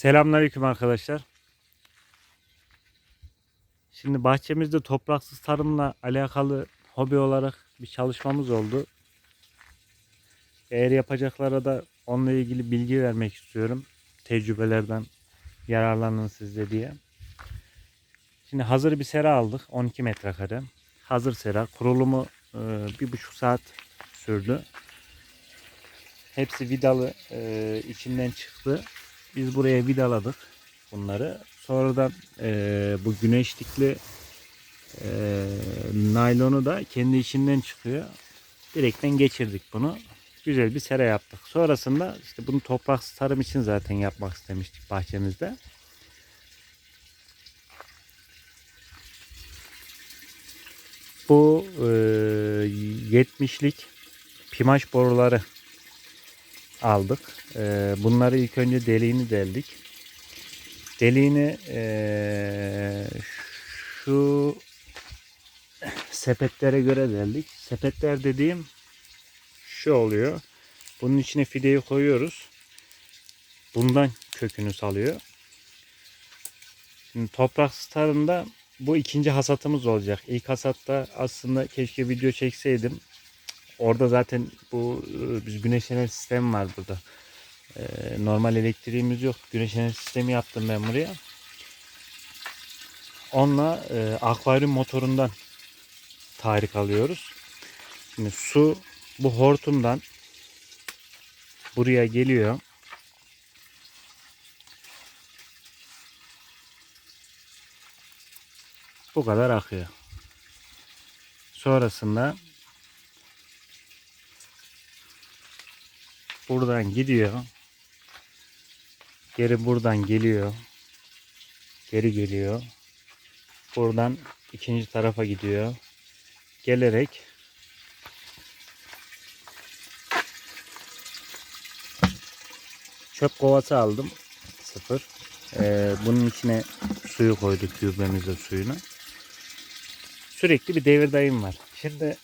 Selamünaleyküm arkadaşlar. Şimdi bahçemizde topraksız tarımla alakalı hobi olarak bir çalışmamız oldu. Eğer yapacaklara da onunla ilgili bilgi vermek istiyorum. Tecrübelerden yararlanın siz de diye. Şimdi hazır bir sera aldık. 12 metrekare. Hazır sera. Kurulumu e, bir buçuk saat sürdü. Hepsi vidalı e, içinden çıktı. Biz buraya vidaladık bunları. Sonradan e, bu güneşlikli e, naylonu da kendi içinden çıkıyor. Direkten geçirdik bunu. Güzel bir sera yaptık. Sonrasında işte bunu topraksız tarım için zaten yapmak istemiştik bahçemizde. Bu e, 70'lik pimaş boruları aldık. Ee, bunları ilk önce deliğini deldik. Deliğini ee, şu sepetlere göre deldik. Sepetler dediğim şu oluyor. Bunun içine fideyi koyuyoruz. Bundan kökünü salıyor. Şimdi topraksız tarımda bu ikinci hasatımız olacak. İlk hasatta aslında keşke video çekseydim. Orada zaten bu e, biz güneş enerji sistemi var burada. E, normal elektriğimiz yok. Güneş enerji sistemi yaptım ben buraya. Onunla e, akvaryum motorundan tahrik alıyoruz. Şimdi su bu hortumdan buraya geliyor. Bu kadar akıyor. Sonrasında buradan gidiyor. Geri buradan geliyor. Geri geliyor. Buradan ikinci tarafa gidiyor. Gelerek çöp kovası aldım. Sıfır. Ee, bunun içine suyu koyduk gübremizde suyunu. Sürekli bir devir dayım var. Şimdi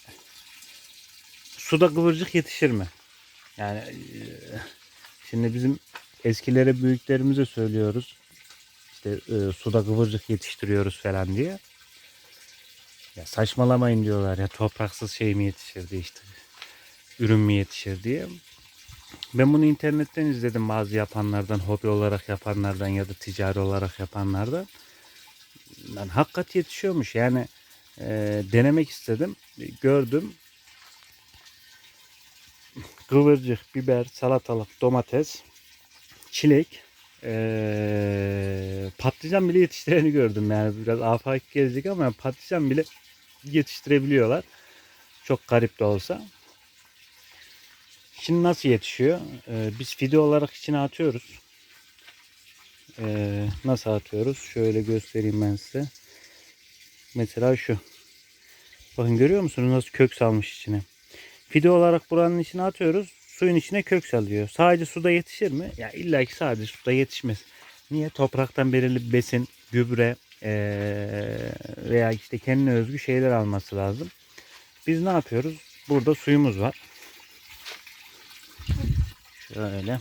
suda kıvırcık yetişir mi? Yani e, şimdi bizim eskilere büyüklerimize söylüyoruz. İşte e, suda kıvırcık yetiştiriyoruz falan diye. Ya saçmalamayın diyorlar ya topraksız şey mi yetişir işte. Ürün mü yetişir diye. Ben bunu internetten izledim bazı yapanlardan, hobi olarak yapanlardan ya da ticari olarak yapanlardan. Ben hakikat yetişiyormuş. Yani e, denemek istedim. Gördüm kıvırcık, biber, salatalık, domates, çilek, ee, patlıcan bile yetiştireni gördüm. Yani biraz afak gezdik ama patlıcan bile yetiştirebiliyorlar. Çok garip de olsa. Şimdi nasıl yetişiyor? Ee, biz fide olarak içine atıyoruz. Ee, nasıl atıyoruz? Şöyle göstereyim ben size. Mesela şu. Bakın görüyor musunuz nasıl kök salmış içine? Fide olarak buranın içine atıyoruz. Suyun içine kök salıyor. Sadece suda yetişir mi? Ya illa ki sadece suda yetişmez. Niye? Topraktan belirli besin, gübre ee, veya işte kendine özgü şeyler alması lazım. Biz ne yapıyoruz? Burada suyumuz var. Şöyle.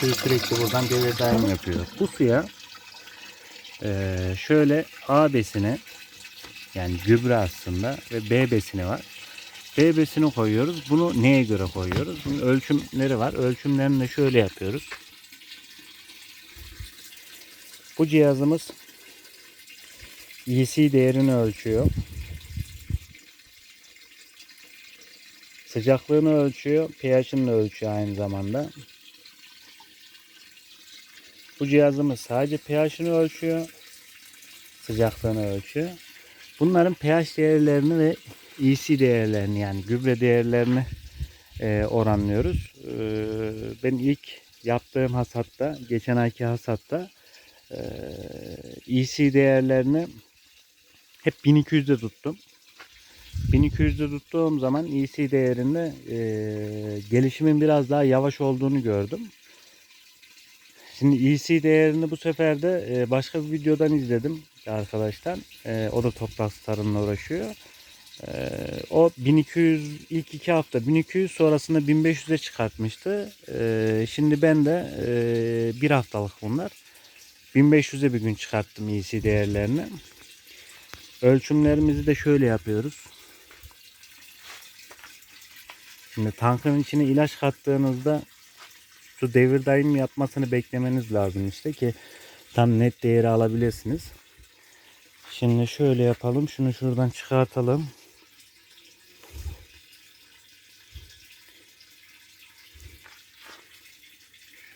Suyu sürekli buradan devir daim yapıyor. Bu suya ee, şöyle A besini yani gübre aslında ve B besini var. B besini koyuyoruz. Bunu neye göre koyuyoruz? Bunun ölçümleri var. Ölçümlerini şöyle yapıyoruz. Bu cihazımız EC değerini ölçüyor. Sıcaklığını ölçüyor. pH'ini ölçüyor aynı zamanda. Bu cihazımız sadece pH'ini ölçüyor. Sıcaklığını ölçüyor. Bunların pH değerlerini ve EC değerlerini yani gübre değerlerini e, oranlıyoruz. E, ben ilk yaptığım hasatta, geçen ayki hasatta e, EC değerlerini hep 1200'de tuttum. 1200'de tuttuğum zaman EC değerinde e, gelişimin biraz daha yavaş olduğunu gördüm. Şimdi EC değerini bu sefer de e, başka bir videodan izledim arkadaşlar. E, o da toprak tarımla uğraşıyor. Ee, o 1200 ilk iki hafta 1200 sonrasında 1500'e çıkartmıştı. Şimdi ben de e, bir haftalık bunlar. 1500'e bir gün çıkarttım EC değerlerini. Ölçümlerimizi de şöyle yapıyoruz. Şimdi tankın içine ilaç kattığınızda su devir daim yapmasını beklemeniz lazım işte ki tam net değeri alabilirsiniz. Şimdi şöyle yapalım. Şunu şuradan çıkartalım.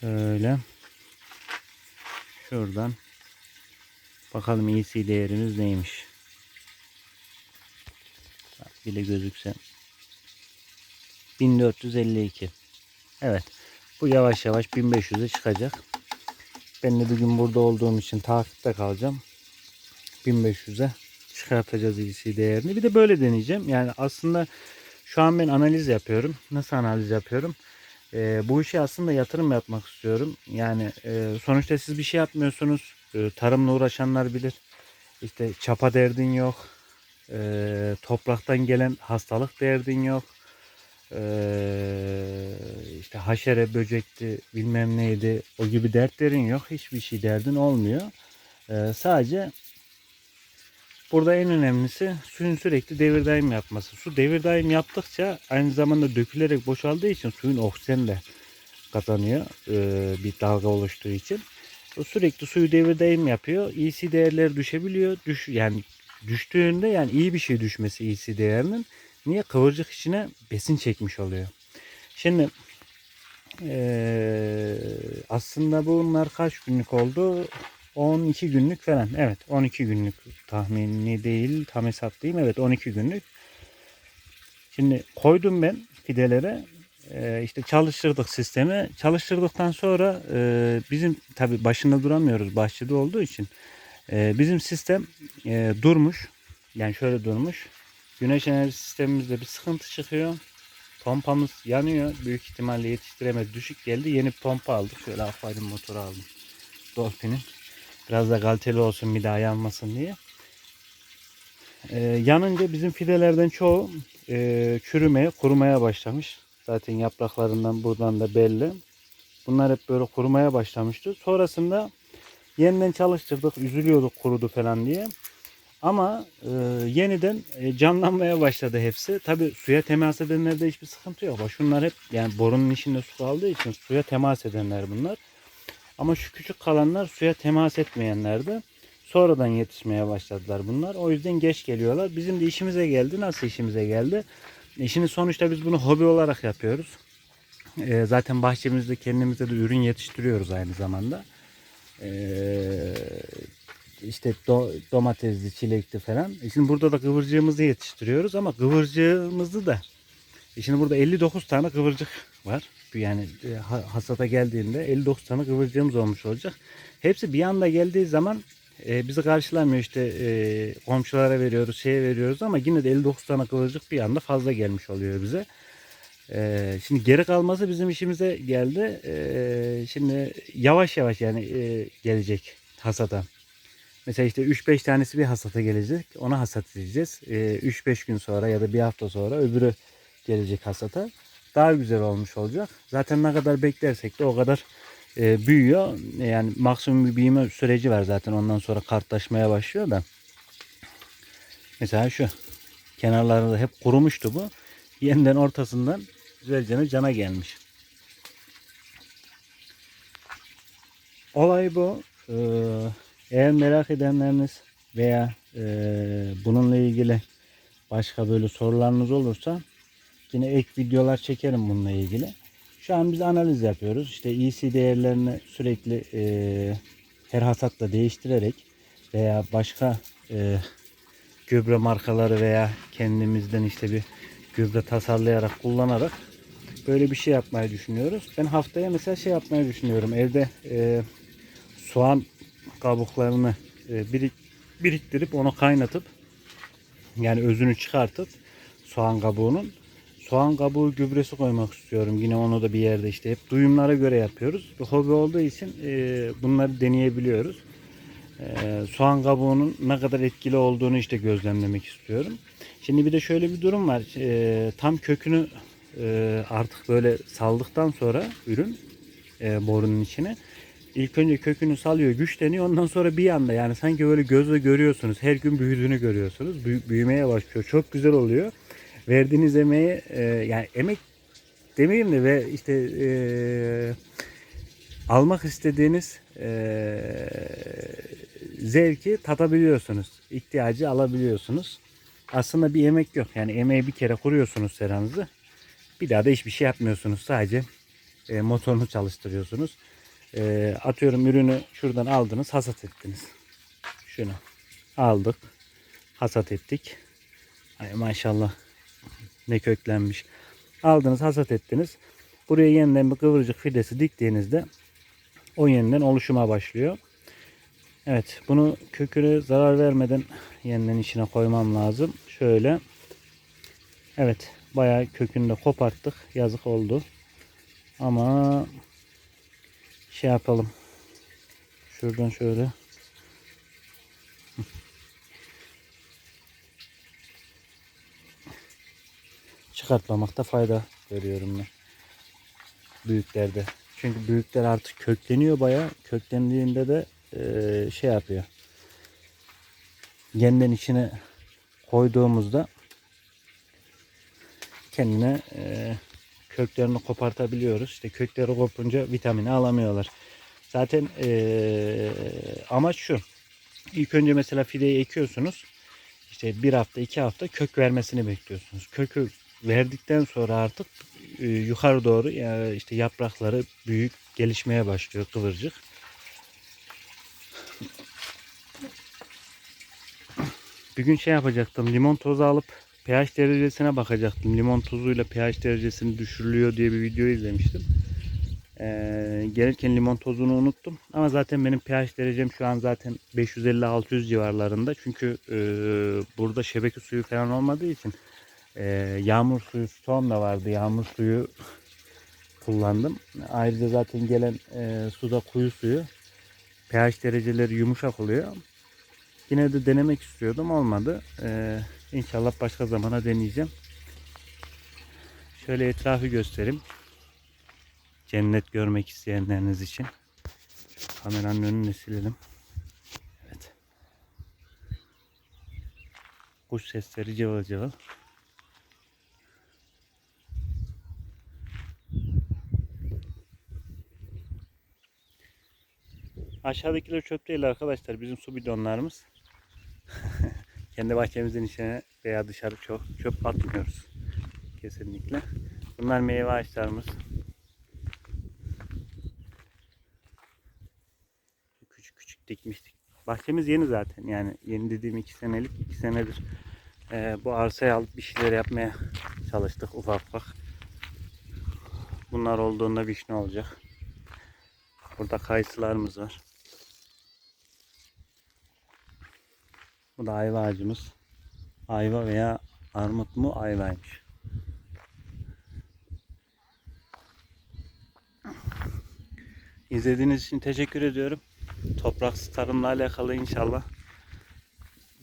Şöyle. Şuradan. Bakalım EC değerimiz neymiş. Bak bile gözükse. 1452. Evet. Bu yavaş yavaş 1500'e çıkacak. Ben de bir gün burada olduğum için takipte kalacağım. 1500'e çıkartacağız EC değerini. Bir de böyle deneyeceğim. Yani aslında şu an ben analiz yapıyorum. Nasıl analiz yapıyorum? Ee, bu işe aslında yatırım yapmak istiyorum. Yani e, sonuçta siz bir şey yapmıyorsunuz. E, tarımla uğraşanlar bilir. İşte çapa derdin yok. E, topraktan gelen hastalık derdin yok. E, işte haşere, böcekti, bilmem neydi. O gibi dertlerin yok. Hiçbir şey derdin olmuyor. E, sadece Burada en önemlisi suyun sürekli devir daim yapması. Su devir daim yaptıkça aynı zamanda dökülerek boşaldığı için suyun oksijeni de kazanıyor e, bir dalga oluştuğu için. O sürekli suyu devir daim yapıyor. EC değerleri düşebiliyor. Düş, yani düştüğünde yani iyi bir şey düşmesi EC değerinin. Niye? Kıvırcık içine besin çekmiş oluyor. Şimdi e, aslında bunlar kaç günlük oldu? 12 günlük falan. Evet 12 günlük tahmini değil tam hesaplayayım. Evet 12 günlük. Şimdi koydum ben fidelere. Ee, işte çalıştırdık sistemi. Çalıştırdıktan sonra e, bizim tabi başında duramıyoruz bahçede olduğu için. E, bizim sistem e, durmuş. Yani şöyle durmuş. Güneş enerji sistemimizde bir sıkıntı çıkıyor. Pompamız yanıyor. Büyük ihtimalle yetiştiremez. Düşük geldi. Yeni pompa aldık. Şöyle akvaryum motoru aldım. Dolphin'in. Biraz da kaliteli olsun bir daha yanmasın diye. Ee, yanınca bizim fidelerden çoğu e, çürümeye, kurumaya başlamış. Zaten yapraklarından buradan da belli. Bunlar hep böyle kurumaya başlamıştı. Sonrasında yeniden çalıştırdık. Üzülüyorduk kurudu falan diye. Ama e, yeniden e, canlanmaya başladı hepsi. Tabi suya temas edenlerde hiçbir sıkıntı yok. Bak Şunlar hep yani borunun içinde su kaldığı için suya temas edenler bunlar. Ama şu küçük kalanlar suya temas etmeyenlerdi. Sonradan yetişmeye başladılar bunlar. O yüzden geç geliyorlar. Bizim de işimize geldi. Nasıl işimize geldi? E şimdi sonuçta biz bunu hobi olarak yapıyoruz. E, zaten bahçemizde kendimizde de ürün yetiştiriyoruz aynı zamanda. E, işte do, domatesli, çilekli falan. E şimdi burada da kıvırcığımızı yetiştiriyoruz ama kıvırcığımızı da e şimdi burada 59 tane kıvırcık var. Yani e, ha- hasata geldiğinde 59 tane kıvırcığımız olmuş olacak. Hepsi bir anda geldiği zaman e, bizi karşılamıyor işte e, komşulara veriyoruz, şeye veriyoruz ama yine de 59 tane kıvırcık bir anda fazla gelmiş oluyor bize. E, şimdi geri kalması bizim işimize geldi. E, şimdi yavaş yavaş yani e, gelecek hasata. Mesela işte 3-5 tanesi bir hasata gelecek. Ona hasat edeceğiz. E, 3-5 gün sonra ya da bir hafta sonra öbürü gelecek hasata. Daha güzel olmuş olacak. Zaten ne kadar beklersek de o kadar e, büyüyor. Yani maksimum bir büyüme süreci var zaten. Ondan sonra kartlaşmaya başlıyor da. Mesela şu. Kenarlarında hep kurumuştu bu. Yeniden ortasından güzelce cana gelmiş. Olay bu. Ee, eğer merak edenleriniz veya e, bununla ilgili başka böyle sorularınız olursa yine ek videolar çekerim bununla ilgili. Şu an biz analiz yapıyoruz. İşte EC değerlerini sürekli e, her hasatla değiştirerek veya başka e, gübre markaları veya kendimizden işte bir gübre tasarlayarak kullanarak böyle bir şey yapmayı düşünüyoruz. Ben haftaya mesela şey yapmayı düşünüyorum. Evde e, soğan kabuklarını e, birik- biriktirip onu kaynatıp yani özünü çıkartıp soğan kabuğunun soğan kabuğu gübresi koymak istiyorum. Yine onu da bir yerde işte hep duyumlara göre yapıyoruz. Bir hobi olduğu için e, bunları deneyebiliyoruz. E, soğan kabuğunun ne kadar etkili olduğunu işte gözlemlemek istiyorum. Şimdi bir de şöyle bir durum var. Ee, tam kökünü e, artık böyle saldıktan sonra ürün e, borunun içine ilk önce kökünü salıyor, güçleniyor. Ondan sonra bir anda yani sanki böyle gözle görüyorsunuz. Her gün büyüdüğünü görüyorsunuz. Büyü- büyümeye başlıyor. Çok güzel oluyor. Verdiğiniz emeğe e, yani emek demeyeyim de ve işte e, almak istediğiniz e, zevki tadabiliyorsunuz. İhtiyacı alabiliyorsunuz. Aslında bir emek yok. Yani emeği bir kere kuruyorsunuz seranızı. Bir daha da hiçbir şey yapmıyorsunuz. Sadece e, motorunu çalıştırıyorsunuz. E, atıyorum ürünü şuradan aldınız, hasat ettiniz. Şunu aldık, hasat ettik. Ay maşallah ne köklenmiş. Aldınız, hasat ettiniz. Buraya yeniden bir kıvırcık fidesi diktiğinizde o yeniden oluşuma başlıyor. Evet bunu köküne zarar vermeden yeniden içine koymam lazım. Şöyle. Evet bayağı kökünü de koparttık. Yazık oldu. Ama şey yapalım. Şuradan şöyle. Çıkartmamakta fayda görüyorum ben. Büyüklerde. Çünkü büyükler artık kökleniyor bayağı. Köklendiğinde de eee, şey yapıyor. Yeniden içine koyduğumuzda kendine eee, köklerini kopartabiliyoruz. İşte kökleri kopunca vitamini alamıyorlar. Zaten eee, amaç şu. İlk önce mesela fideyi ekiyorsunuz. İşte bir hafta iki hafta kök vermesini bekliyorsunuz. Kökü verdikten sonra artık e, yukarı doğru yani işte yaprakları büyük gelişmeye başlıyor kıvırcık. Bir gün şey yapacaktım. Limon tozu alıp pH derecesine bakacaktım. Limon tozuyla pH derecesini düşürülüyor diye bir video izlemiştim. Ee, gelirken limon tozunu unuttum. Ama zaten benim pH derecem şu an zaten 550-600 civarlarında. Çünkü e, burada şebeke suyu falan olmadığı için e, yağmur suyu stoğum da vardı. Yağmur suyu kullandım. Ayrıca zaten gelen e, suda kuyu suyu. pH dereceleri yumuşak oluyor. Yine de denemek istiyordum. Olmadı. E, inşallah başka zamana deneyeceğim. Şöyle etrafı göstereyim. Cennet görmek isteyenleriniz için. Kameranın önünü silelim. Evet. Kuş sesleri cıvıl cıvıl. Aşağıdakiler çöp değil arkadaşlar. Bizim su bidonlarımız. Kendi bahçemizin içine veya dışarı çok çöp atmıyoruz. Kesinlikle. Bunlar meyve ağaçlarımız. Küçük küçük dikmiştik. Bahçemiz yeni zaten. Yani yeni dediğim iki senelik iki senedir. Ee, bu arsayı alıp bir şeyler yapmaya çalıştık ufak ufak. Bunlar olduğunda vişne olacak. Burada kayısılarımız var. Bu da ayva ağacımız. Ayva veya armut mu ayvaymış. İzlediğiniz için teşekkür ediyorum. Topraksız tarımla alakalı inşallah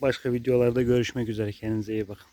başka videolarda görüşmek üzere. Kendinize iyi bakın.